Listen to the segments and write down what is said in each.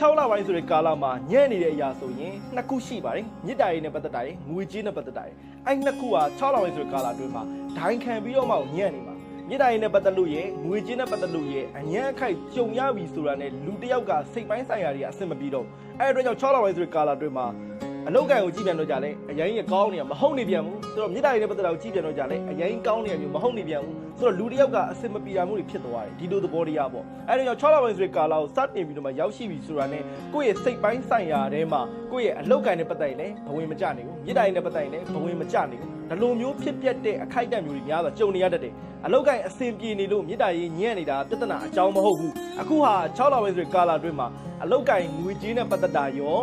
6လပိုင်းဆိုတဲ့ကာလမှာညံ့နေတဲ့အရာဆိုရင်နှစ်ခုရှိပါတယ်မြစ်တာရေးနဲ့ပတ်သက်တာရယ်ငွေကြေးနဲ့ပတ်သက်တာရယ်အဲ့နှစ်ခုက6လပိုင်းဆိုတဲ့ကာလအတွင်းမှာဒိုင်းခံပြီးတော့မှညံ့နေမှာမြစ်တာရေးနဲ့ပတ်သက်လို့ရယ်ငွေကြေးနဲ့ပတ်သက်လို့ရယ်အညံ့အခိုက်ကြုံရပြီဆိုတာနဲ့လူတစ်ယောက်ကစိတ်ပိုင်းဆိုင်ရာတွေအဆင်မပြေတော့အဲ့အတွက်ကြောင့်6လပိုင်းဆိုတဲ့ကာလအတွင်းမှာ အလောက်ကန်ကိုကြည့်ပြန်တော့ကြလဲအရင်ကကောင်းနေရမဟုတ်နေပြန်ဘူးဆိုတော့မြစ်တာရေးနဲ့ပတ်သက်တာကိုကြည့်ပြန်တော့ကြလဲအရင်ကောင်းနေရမျိုးမဟုတ်နေပြန်ဘူးဆိုတော့လူတစ်ယောက်ကအဆင်မပြေတာမျိုးတွေဖြစ်သွားတယ်ဒီလိုသဘောတရားပေါ့အဲ့ဒါကြောင့်6လပိုင်းဆိုတဲ့ကာလကိုစတင်ပြီးတော့မှရောက်ရှိပြီဆိုတာနဲ့ကိုယ့်ရဲ့စိတ်ပိုင်းဆိုင်ရာထဲမှာကိုယ့်ရဲ့အလောက်ကန်နဲ့ပတ်သက်ရင်လည်းဘဝင်မကျနိုင်ဘူးမြစ်တာရေးနဲ့ပတ်သက်ရင်လည်းဘဝင်မကျနိုင်ဘူးဒီလိုမျိုးဖြစ်ပျက်တဲ့အခိုက်အတန့်မျိုးတွေများစွာကြုံနေရတတ်တယ်အလောက်ကန်အဆင်ပြေနေလို့မြစ်တာရေးညံ့နေတာပြဿနာအကြောင်းမဟုတ်ဘူးအခုဟာ6လပိုင်းဆိုတဲ့ကာလအတွင်းမှာအလောက်ကန်ငွေကြေးနဲ့ပတ်သက်တာရော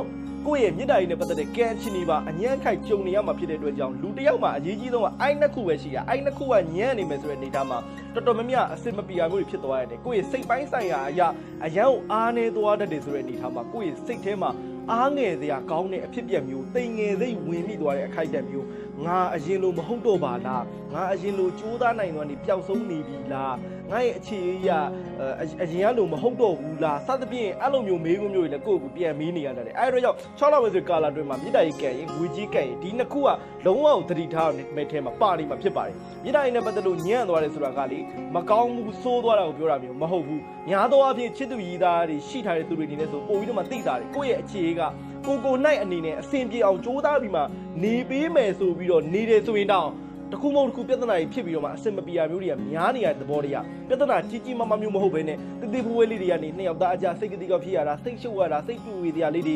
ကိုယ့်ရဲ့မြစ်တာရေးနဲ့ပတ်သက်တဲ့ကဲချင်းတွေပါအညံ့ခိုက်ကြုံနေရမှာဖြစ်တဲ့အတွက်ကြောင့်လူတစ်ယောက်မှာအရေးကြီးဆုံးကအိုက်နှစ်ခုပဲရှိတာအိုက်နှစ်ခုကညံ့နေမယ်ဆိုတဲ့အနေအထားမှာတော်တော်များများအဆင်မပြေတာမျိုးတွေဖြစ်သွားရတယ်ကိုယ့်ရဲ့စိတ်ပိုင်းဆိုင်ရာအရာအရန်ကိုအားနေသွားတတ်တယ်ဆိုတဲ့အနေအထားမှာကိုယ့်ရဲ့စိတ်ထဲမှာ အားငယ်စရာကောင်းတဲ့အဖြစ်အပျက်မျိုးတိမ်ငယ်စိတ်ဝင်မိသွားတဲ့အခိုက်အတန့်မျိုးငါအရင်လိုမဟုတ်တော့ပါလားငါအရင်လိုကြိုးစားနိုင်သွားနေပျောက်ဆုံးနေပြီလားငါရဲ့အခြေအရာအရင်ကလိုမဟုတ်တော့ဘူးလားစသဖြင့်အဲ့လိုမျိုးမေးခွန်းမျိုးတွေလည်းကိုယ့်ကိုပြန်မေးနေရတယ်အဲ့တော့ကြောင့်6လပဲဆိုကာလာတွင်မှာမြစ်တာကြီးကန်ရင်ငွေကြီးကန်ရင်ဒီနှစ်ခုကလုံးဝသတိထားမဲ့ထဲမှာပါနေမှာဖြစ်ပါတယ်မြစ်တာကြီးနဲ့ပတ်သက်လို့ညံ့သွားတယ်ဆိုတာကလေမကောင်းဘူးစိုးသွားတာကိုပြောတာမျိုးမဟုတ်ဘူးညာတော့အဖြစ်ချစ်သူရည်သားတွေရှိထားတဲ့သူတွေအနေနဲ့ဆိုပို့ပြီးတော့မှသိတာတယ်ကိုယ့်ရဲ့အခြေကကိုကိုနိုင်အနေနဲ့အဆင်ပြေအောင်ကြိုးစားပြီးမှနေပေးမယ်ဆိုပြီးတော့နေတယ်ဆိုရင်တော့တခုမဟုတ်တခုပြဿနာကြီးဖြစ်ပြီးတော့မှအဆင်မပြေရမျိုးတွေကများနေရတဲ့သဘောတွေကပြဿနာကြီးကြီးမားမားမျိုးမဟုတ်ဘဲနဲ့တတိပွေးလေးတွေကနေနှစ်ယောက်သားအကြစိတ်ကတိကဖြစ်ရတာစိတ်ရှုပ်ရတာစိတ်ပြူဝေတရားလေးတွေ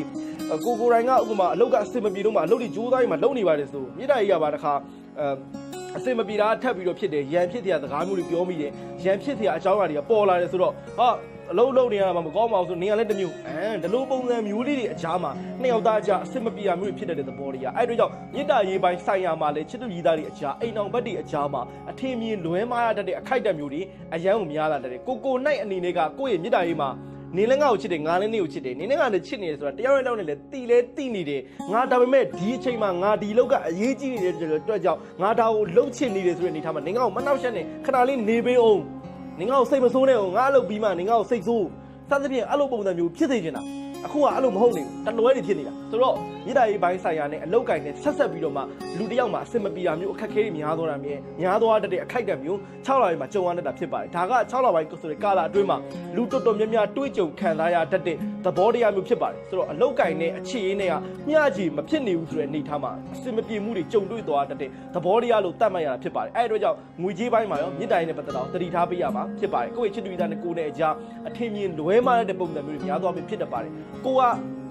ကိုကိုတိုင်းကဥပမာအလုတ်ကအဆင်မပြေတော့မှအလုတ်တွေကြိုးစားပြီးမှလုံနေပါတယ်ဆိုမြေတာကြီးကပါတခါအဲ အစင်မပြေတာထပ်ပြီးတော့ဖြစ်တယ်ရန်ဖြစ်တဲ့အစကားမျိုးတွေပြောမိတယ်ရန်ဖြစ်တဲ့အကြောင်းအရာတွေကပေါ်လာတယ်ဆိုတော့ဟာအလုံးလုံးနေရမှာမကောင်းပါဘူးဆိုနေရလဲတစ်မျိုးအဲဒီလိုပုံစံမျိုးလေးတွေအကြားမှာနှစ်ယောက်သားအကြားအဆင်မပြေတာမျိုးတွေဖြစ်တဲ့သဘောတွေကအဲ့တို့ကြောင့်မြစ်တာရေးပိုင်းဆိုင်ရာမှာလည်းချစ်သူရည်သားတွေအကြားအိမ်အောင်ဘက်တွေအကြားမှာအထင်မြင်လွဲမားရတတ်တဲ့အခိုက်အတန့်မျိုးတွေအယမ်းကိုများလာတတ်တယ်ကိုကိုနိုင်အနေနဲ့ကကိုယ့်ရဲ့မြစ်တာရေးမှာ နေလည်းငါ့ကိုချစ်တယ်ငါလည်းနေကိုချစ်တယ်နေနဲ့ငါလည်းချစ်နေတယ်ဆိုတာတယောက်နဲ့တယောက်နဲ့လည်းတီလဲတီနေတယ်ငါဒါပေမဲ့ဒီအချိန်မှာငါဒီလောက်ကအရေးကြီးနေတဲ့အတွက်ကြောင့်ငါဒါကိုလှုပ်ချင်နေတယ်ဆိုတဲ့အနေထားမှာနေငါ့ကိုမနှောက်ယှက်နဲ့ခဏလေးနေပေးအောင်နေငါ့ကိုစိတ်မဆိုးနဲ့အောင်ငါအလုပ်ပြီးမှနေငါ့ကိုစိတ်ဆိုးစသဖြင့်အဲ့လိုပုံစံမျိုးဖြစ်နေချင်တာ အခုကအဲ့လိုမဟုတ်နေဘူးတလွဲတွေဖြစ်နေတာဆိုတော့မြေတာရေးပိုင်းဆိုင်ရာနဲ့အလောက်ကင်နဲ့ဆက်ဆက်ပြီးတော့မှလူတစ်ယောက်မှာအဆင်မပြေတာမျိုးအခက်အခဲတွေများသွားတာမျိုးများသွားတတ်တဲ့အခိုက်အတန့်မျိုး6လပိုင်းမှာကြုံရတတ်တာဖြစ်ပါတယ်ဒါက6လပိုင်းဆိုတဲ့ကာလအတွင်းမှာလူတော်တော်များများတွေးကြုံခံစားရတတ်တဲ့သဘောတရားမျိုးဖြစ်ပါတယ်ဆိုတော့အလောက်ကင်နဲ့အခြေရင်းနဲ့ကမျှချီမဖြစ်နေဘူးဆိုတဲ့အနေထားမှာအဆင်မပြေမှုတွေကြုံတွေ့သွားတတ်တဲ့သဘောတရားလို့သတ်မှတ်ရတာဖြစ်ပါတယ်အဲ့ဒီတော့ကြောင့်ငွေကြေးပိုင်းမှာရောမြစ်တိုင်နဲ့ပတ်သက်တော့တတိထားပေးရမှာဖြစ်ပါတယ်ကိုယ့်ရဲ့ချစ်သူသားနဲ့ကိုယ်နဲ့အကြားအထင်မြင်လွဲမှားတဲ့ပုံစံမျိုးတွေများသွားပြီဖြစ်တတ်ပါတယ်ကိုက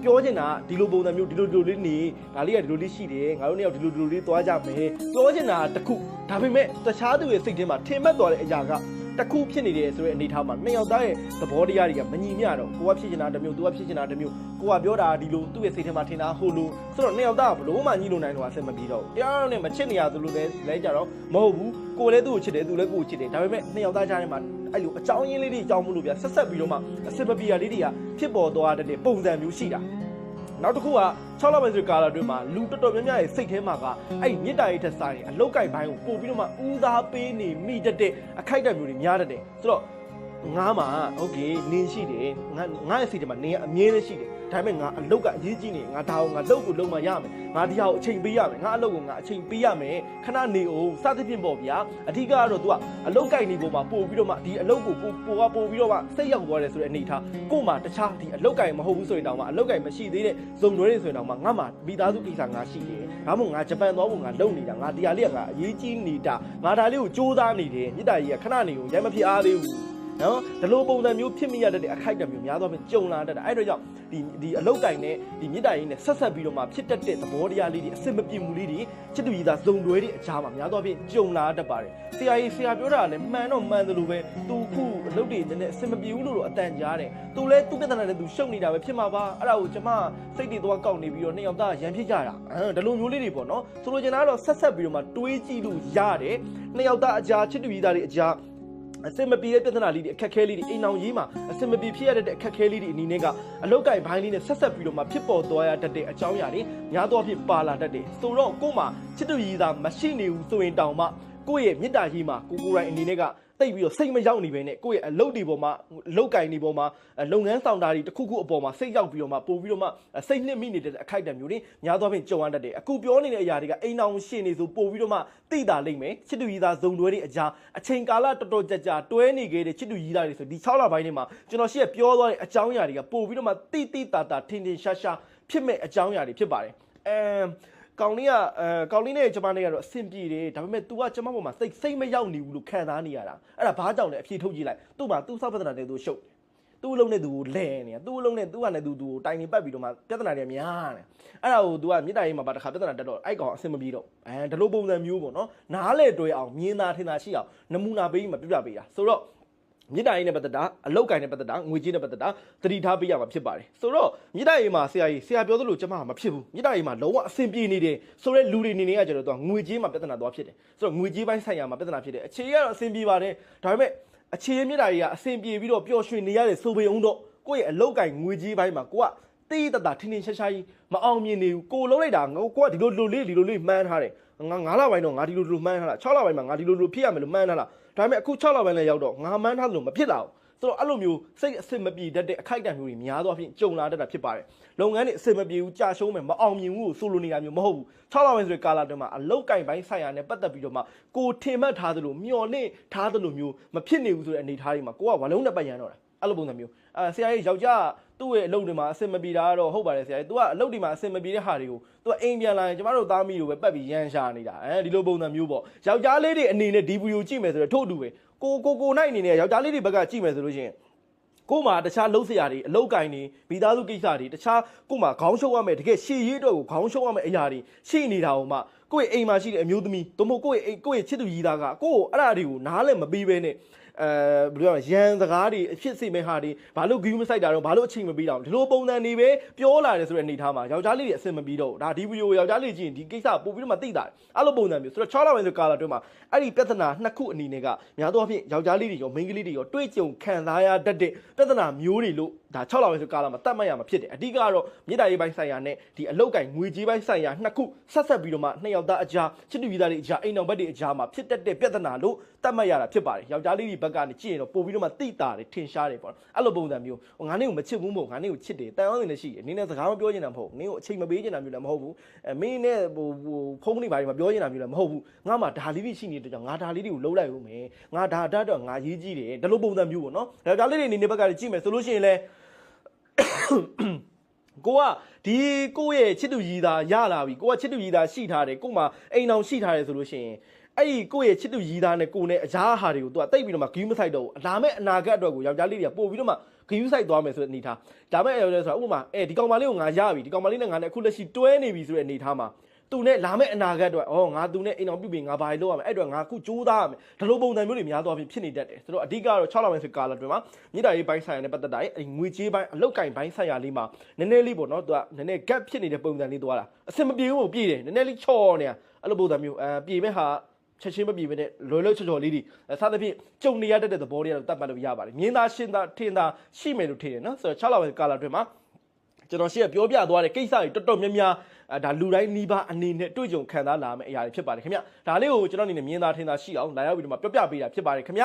ပြောချင်တာဒီလိုပုံစံမျိုးဒီလိုဒီလိုလေးနေဒါလေးကဒီလိုလေးရှိတယ်ငါတို့နှစ်ယောက်ဒီလိုဒီလိုလေးသွားကြမယ်ပြောချင်တာတခုဒါပေမဲ့တခြားသူရဲ့စိတ်ထဲမှာထင်မှတ်သွားတဲ့အရာကတခုဖြစ်နေတယ်ဆိုတဲ့အနေထားမှာနှစ်ယောက်သားရဲ့သဘောတရားတွေကမညီမျှတော့ကိုကဖြစ်ချင်တာတစ်မျိုးသူကဖြစ်ချင်တာတစ်မျိုးကိုကပြောတာဒီလိုသူ့ရဲ့စိတ်ထဲမှာထင်တာဟိုလိုဆိုတော့နှစ်ယောက်သားကဘလို့မှညီလို့နိုင်တော့အဆင်မပြေတော့တရားနဲ့မချစ်နေရသလိုပဲလဲကြတော့မဟုတ်ဘူးကိုလည်းသူ့ကိုချစ်တယ်သူလည်းကိုကိုချစ်တယ်ဒါပေမဲ့နှစ်ယောက်သားကြားထဲမှာ အဲ့လိုအကြောင်းရင်းလေးတွေအကြောင်းမလို့ဗျဆက်ဆက်ပြီးတော့မှအဆင်မပြေတာလေးတွေကဖြစ်ပေါ်သွားတဲ့ပုံစံမျိုးရှိတာနောက်တစ်ခုက6လပိုင်းဆိုကာလာအတွင်းမှာလူတော်တော်များများရဲ့စိတ်ထဲမှာကအဲ့မြစ်တာရေးထက်ဆိုင်အလုတ်ကိုက်ပိုင်းကိုပို့ပြီးတော့မှဦးစားပေးနေမိတတ်တဲ့အခိုက်အတန့်မျိုးတွေများတတ်တယ်ဆိုတော့ ငါမှဟုတ်ကဲ့နင်းရှိတယ်ငါငါရဲ့စီတယ်မှာနင်းကအမြင်နဲ့ရှိတယ်ဒါပေမဲ့ငါအလုတ်ကအရေးကြီးနေငါဒါအောင်ငါလုတ်ကိုလုံမရမယ်ငါတရားကိုအချိန်ပေးရမယ်ငါအလုတ်ကိုငါအချိန်ပေးရမယ်ခဏနေအောင်စသဖြင့်ပေါ့ဗျာအဓိကကတော့ तू ကအလုတ်ကြိုက်နေပုံမှာပို့ပြီးတော့မှဒီအလုတ်ကိုပို့ပို့ကပို့ပြီးတော့မှစိတ်ရောက်သွားတယ်ဆိုတဲ့အနေထားကို့မှာတခြားဒီအလုတ်ကြိုက်မဟုတ်ဘူးဆိုရင်တောင်မှအလုတ်ကြိုက်မရှိသေးတဲ့ဇုံတွဲတွေဆိုရင်တောင်မှငါ့မှာမိသားစုကိစ္စငါရှိတယ်ဒါမှမဟုတ်ငါဂျပန်သွားဖို့ငါလုံနေတာငါတရားလေးကငါအရေးကြီးနေတာငါဒါလေးကိုစူးစမ်းနေတယ်မြစ်တာကြီးကခဏနေအောင်ရိုက်မဖြစ်အားသေးဘူး နော်ဒီလိုပုံစံမျိုးဖြစ်မိရတဲ့အခိုက်အတန့်မျိုးများသောအားဖြင့်ကြုံလာတတ်တာအဲ့တော့ကြောင့်ဒီဒီအလုတ်တိုင်နဲ့ဒီမြစ်တိုင်နဲ့ဆက်ဆက်ပြီးတော့မှဖြစ်တတ်တဲ့သဘောတရားလေးတွေအစင်မပြေမှုလေးတွေချစ်သူကြီးသားဇုံတွဲတွေအကြားမှာများသောအားဖြင့်ကြုံလာတတ်ပါတယ်ဆရာကြီးဆရာပြောတာလည်းမှန်တော့မှန်တယ်လို့ပဲသူခုအလုတ်တွေနည်းနည်းအစင်မပြေဘူးလို့တော့အတန်ကြားတယ်သူလည်းသူ့ပြဿနာနဲ့သူရှုပ်နေတာပဲဖြစ်မှာပါအဲ့ဒါကိုကျွန်မစိတ်တွေသွားကောက်နေပြီးတော့နှစ်ယောက်သားရန်ဖြစ်ကြတာအဲဒီလိုမျိုးလေးတွေပေါ့နော်ဆိုလိုချင်တာကတော့ဆက်ဆက်ပြီးတော့မှတွေးကြည့်လို့ရတယ်နှစ်ယောက်သားအကြားချစ်သူကြီးသားတွေအကြား အစင်မပြေတဲ့ပြဿနာလေးတွေအခက်ခဲလေးတွေအိမ်အောင်ရေးမှာအစင်မပြေဖြစ်ရတဲ့အခက်ခဲလေးတွေအနေနဲ့ကအလုတ်ကိုင်ဘိုင်းလေးနဲ့ဆက်ဆက်ပြီးတော့မှဖြစ်ပေါ်သွားရတတ်တဲ့အကြောင်းအရာတွေများသောအားဖြင့်ပါလာတတ်တယ်ဆိုတော့ကို့မှာချစ်တူရည်သာမရှိနေဘူးဆိုရင်တောင်မှကိုယ့်ရဲ့မေတ္တာကြီးမှာကိုကိုယ်တိုင်အနေနဲ့က တိတ်ပြီးတော့စိတ်မရောက်နေပဲနဲ့ကိုယ့်ရဲ့အလုပ်တွေပေါ်မှာအလုပ်ကင်တွေပေါ်မှာအဲလုပ်ငန်းဆောင်တာတွေတစ်ခုခုအပေါ်မှာစိတ်ရောက်ပြီးတော့မှပို့ပြီးတော့မှအဲစိတ်နှစ်မိနေတဲ့အခိုက်အတန့်မျိုးတွေများသောအားဖြင့်ကြုံရတတ်တယ်အခုပြောနေတဲ့အရာတွေကအိမ်အောင်ရှင်းနေဆိုပို့ပြီးတော့မှသိတာလိမ့်မယ်ချစ်တူကြီးသားဇုံတွဲတွေအကြားအချိန်ကာလတော်တော်ကြာကြာတွဲနေခဲ့တဲ့ချစ်တူကြီးသားတွေဆိုဒီ6လပိုင်းထဲမှာကျွန်တော်ရှေ့ကပြောသွားတဲ့အကြောင်းအရာတွေကပို့ပြီးတော့မှတိတိတာတာထင်ထင်ရှားရှားဖြစ်မဲ့အကြောင်းအရာတွေဖြစ်ပါတယ်အဲ ကောင်လေးကအဲကောင်လေးနဲ့ကျမနဲ့ကတော့အဆင်ပြေတယ်ဒါပေမဲ့ तू ကကျမပေါ်မှာစိတ်စိတ်မရောက်နေဘူးလို့ခံစားနေရတာအဲ့ဒါဘာကြောင့်လဲအဖြေထုတ်ကြည့်လိုက်သူ့မှာသူ့စောက်ပဒနာတဲ့သူရှုပ်သူ့အလုံးနဲ့သူကိုလဲနေတာသူ့အလုံးနဲ့သူ့ကနဲ့သူသူကိုတိုင်နေပတ်ပြီးတော့မှပြဿနာတွေများတယ်အဲ့ဒါကို तू ကမြေတားရေးမှာပါတစ်ခါပြဿနာတက်တော့အဲ့ကောင်အဆင်မပြေတော့အဲဒီလိုပုံစံမျိုးပေါ့နော်နားလေတွဲအောင်မြင်သာထင်သာရှိအောင်နမူနာပေးပြီးမှပြပြပေးတာဆိုတော့ မြေတားရေးနဲ့ပတ်သက်တာအလောက်ကင်နဲ့ပတ်သက်တာငွေကြေးနဲ့ပတ်သက်တာသတိထားပေးရမှာဖြစ်ပါတယ်ဆိုတော့မြေတားရေးမှာဆရာကြီးဆရာပြောသလိုကျွန်မကမဖြစ်ဘူးမြေတားရေးမှာလုံးဝအဆင်ပြေနေတယ်ဆိုတော့လူတွေနေနေကကျတော့သူကငွေကြေးမှာပြဿနာသွားဖြစ်တယ်ဆိုတော့ငွေကြေးပိုင်းဆိုင်ရာမှာပြဿနာဖြစ်တယ်အခြေကတော့အဆင်ပြေပါတယ်ဒါပေမဲ့အခြေမြေတားရေးကအဆင်ပြေပြီးတော့ပျော်ရွှင်နေရတယ်ဆိုပေအောင်တော့ကိုယ့်ရဲ့အလောက်ကင်ငွေကြေးပိုင်းမှာကိုကတေးတတာထင်းထင်းရှားရှားကြီးမအောင်မြင်နေဘူးကိုလုံးလိုက်တာငါကိုကဒီလိုလိုလေးဒီလိုလေးမှန်းထားတယ်ငါ9လပိုင်းတော့ငါဒီလိုလိုမှန်းထားတာ6လပိုင်းမှာငါဒီလိုလိုဖြစ်ရမယ်လို့မှန်းထားတာ ဒါပေမဲ့အခု6လပိုင်းလည်းရောက်တော့ငါမှန်းထားသလိုမဖြစ်လာဘူးဆိုတော့အဲ့လိုမျိုးစိတ်အစစ်မပြေတတ်တဲ့အခိုက်အတန့်မျိုးတွေများသောအားဖြင့်ကြုံလာတတ်တာဖြစ်ပါတယ်လုပ်ငန်းတွေအစစ်မပြေဘူးကြာရှုံးမယ်မအောင်မြင်ဘူးကိုဆိုလိုနေတာမျိုးမဟုတ်ဘူး6လပိုင်းဆိုတဲ့ကာလအတွင်းမှာအလောက်ကင်ပိုင်းဆိုင်ရာနဲ့ပတ်သက်ပြီးတော့မှကိုထင်မှတ်ထားသလိုမျော်လင့်ထားသလိုမျိုးမဖြစ်နေဘူးဆိုတဲ့အနေအထားတွေမှာကိုကဝလုံးနဲ့ပတ်ရန်တော့တာ အဲ့လိုပုံစံမျိုးအဲဆရာကြီးယောက်ျားသူ့ရဲ့အလုပ်တွေမှာအဆင်မပြေတာကတော့ဟုတ်ပါတယ်ဆရာကြီး तू ကအလုပ်တွေမှာအဆင်မပြေတဲ့ဟာတွေကို तू ကအိမ်ပြန်လာရင်ကျမတို့သားမီးလိုပဲပတ်ပြီးရန်ရှာနေတာအဲဒီလိုပုံစံမျိုးပေါ့ယောက်ျားလေးတွေအနေနဲ့ဒီဗီဒီယိုကြည့်မယ်ဆိုတော့ထို့တူပဲကိုကိုကိုနိုင်အနေနဲ့ယောက်ျားလေးတွေဘက်ကကြည့်မယ်ဆိုလို့ရှိရင်ကို့မှာတခြားလှုပ်ဆရာတွေအလောက်ကင်တွေမိသားစုကိစ္စတွေတခြားကို့မှာခေါင်းရှုပ်ရမယ်တကယ်ရှေ့ရေးအတွက်ကိုခေါင်းရှုပ်ရမယ်အရာတွေရှိနေတာဟိုမှကိုယ့်ရဲ့အိမ်မှာရှိတဲ့အမျိုးသမီးတို့မို့ကိုယ့်ရဲ့အိမ်ကိုယ့်ရဲ့ချစ်သူကြီးသားကကိုယ့်ကိုအဲ့အရာတွေကိုနားလည်းမပြီးပဲနဲ့ အဲဘယ်လိုရရန်စကားတွေအဖြစ်စေမဲ့ဟာတွေဘာလို့ဂယူးမဆိုင်တာတော့ဘာလို့အချိန်မပြီးတာဒီလိုပုံစံတွေပဲပြောလာတယ်ဆိုတဲ့အနေထားမှာယောက်ျားလေးတွေအဆင်မပြီးတော့ဒါဒီဗီဒီယိုယောက်ျားလေးကြည့်ရင်ဒီကိစ္စပို့ပြီးတော့မှသိတာအဲ့လိုပုံစံမျိုးဆိုတော့6လပိုင်းဆိုကာလာအတွင်းမှာအဲ့ဒီပြဿနာနှစ်ခုအနေနဲ့ကများသောအားဖြင့်ယောက်ျားလေးတွေရောမိန်းကလေးတွေရောတွေ့ကြုံခံစားရတတ်တဲ့ပြဿနာမျိုးတွေလို့ဒါ6လပိုင်းဆိုကာလာမှာတတ်မှတ်ရမှာဖြစ်တယ်အဓိကကတော့မြေတားရေးပိုင်းဆိုင်ရာနဲ့ဒီအလောက်ကင်ငွေကြေးပိုင်းဆိုင်ရာနှစ်ခုဆက်ဆက်ပြီးတော့မှနှစ်ယောက်သားအကြားချစ်တူကြီးသားတွေအကြားအိမ်တော်ဘက်တွေအကြားမှာဖြစ်တတ်တဲ့ပြဿနာလို့တတ်မှတ်ရတာဖြစ်ပါတယ်ယောက်ျားလေးတွေဘက်ကနေကြည့်ရင်တော့ပို့ပြီးတော့မှတိတာတယ်ထင်ရှားတယ်ပေါ့အဲ့လိုပုံစံမျိုးဟိုငါနေကိုမချစ်ဘူးမဟုတ်ငါနေကိုချစ်တယ်တန်အောင်နေလည်းရှိတယ်နင်းနဲ့စကားမပြောချင်တာမဟုတ်နင်းကိုအချိန်မပေးချင်တာမျိုးလည်းမဟုတ်ဘူးအဲမင်းနဲ့ဟိုဟိုဖုန်းတွေဘာတွေမပြောချင်တာမျိုးလည်းမဟုတ်ဘူးငါမှဒါလေးတွေရှိနေတဲ့ကြောင့်ငါဒါလေးတွေကိုလုံးလိုက်ဦးမယ်ငါဒါတတ်တော့ငါရေးကြည့်တယ်ဒီလိုပုံစံမျိုးပေါ့နော်ယောက်ျားလေးတွေအနေနဲ့ဘက်ကကြည့်မယ်ဆိုလို့ရှိရင်လည်း ကိုကဒီကိုယ့်ရဲ့ချစ်သူကြီးသားရလာပြီကိုကချစ်သူကြီးသားရှိထားတယ်ကို့မှာအိမ်အောင်ရှိထားတယ်ဆိုလို့ရှိရင်အဲ့ဒီကိုယ့်ရဲ့ချစ်သူကြီးသားနဲ့ကိုယ်နဲ့အရားဟာတွေကိုသူကတိတ်ပြီးတော့မှဂယူးမဆိုင်တော့ဘူးလာမဲ့အနာဂတ်အတွက်ကိုယောက်ျားလေးတွေကပို့ပြီးတော့မှဂယူးဆိုင်သွားမယ်ဆိုတဲ့အနေထားဒါမဲ့အဲ့ဒါဆိုတော့ဥပမာအဲဒီကောင်မလေးကိုငါရပြီဒီကောင်မလေးနဲ့ငါနဲ့အခုလက်ရှိတွဲနေပြီဆိုတဲ့အနေထားမှာ သူနဲ့လာမဲ့အနာဂတ်အတွက်ဩငါသူနဲ့အိမ်အောင်ပြုတ်ပြီးငါဘာလို့လုပ်ရမလဲအဲ့အတွက်ငါအခုကြိုးစားရမယ်ဒီလိုပုံစံမျိုးတွေများသွားပြီးဖြစ်နေတတ်တယ်ဆိုတော့အဓိကတော့6လပိုင်းဆိုကာလအတွင်းမှာမြေတားရေးပိုင်းဆိုင်ရာနဲ့ပတ်သက်တာအဲ့ငွေကြေးပိုင်းအလောက်ကင်ပိုင်းဆိုင်ရာလေးမှာနည်းနည်းလေးပေါ့နော်သူကနည်းနည်း gap ဖြစ်နေတဲ့ပုံစံလေးသွားတာအဆင်မပြေဘူးပြေးတယ်နည်းနည်းလေးချော်နေတာအဲ့လိုပုံစံမျိုးအဲပြေမဲ့ဟာချက်ချင်းမပြေဘဲနဲ့လွယ်လွယ်ချော်ချော်လေးတွေစသဖြင့်ကြုံနေရတတ်တဲ့သဘောတွေကတော့တတ်မှတ်လို့ရပါတယ်မြင်းသားရှင်းသားထင်းသားရှိမယ်လို့ထင်တယ်နော်ဆိုတော့6လပိုင်းကာလအတွင်းမှာ ကျွန်တော်ရှေ့ကပြောပြသွားတဲ့ကိစ္စတွေတော်တော်များများအဲဒါလူတိုင်းနှီးပါအနေနဲ့တွေ့ကြုံခံစားလာမယ့်အရာတွေဖြစ်ပါတယ်ခင်ဗျဒါလေးကိုကျွန်တော်အနေနဲ့မြင်သာထင်သာရှိအောင်လာရောက်ပြီးတော့မှပြောပြပေးတာဖြစ်ပါတယ်ခင်ဗျ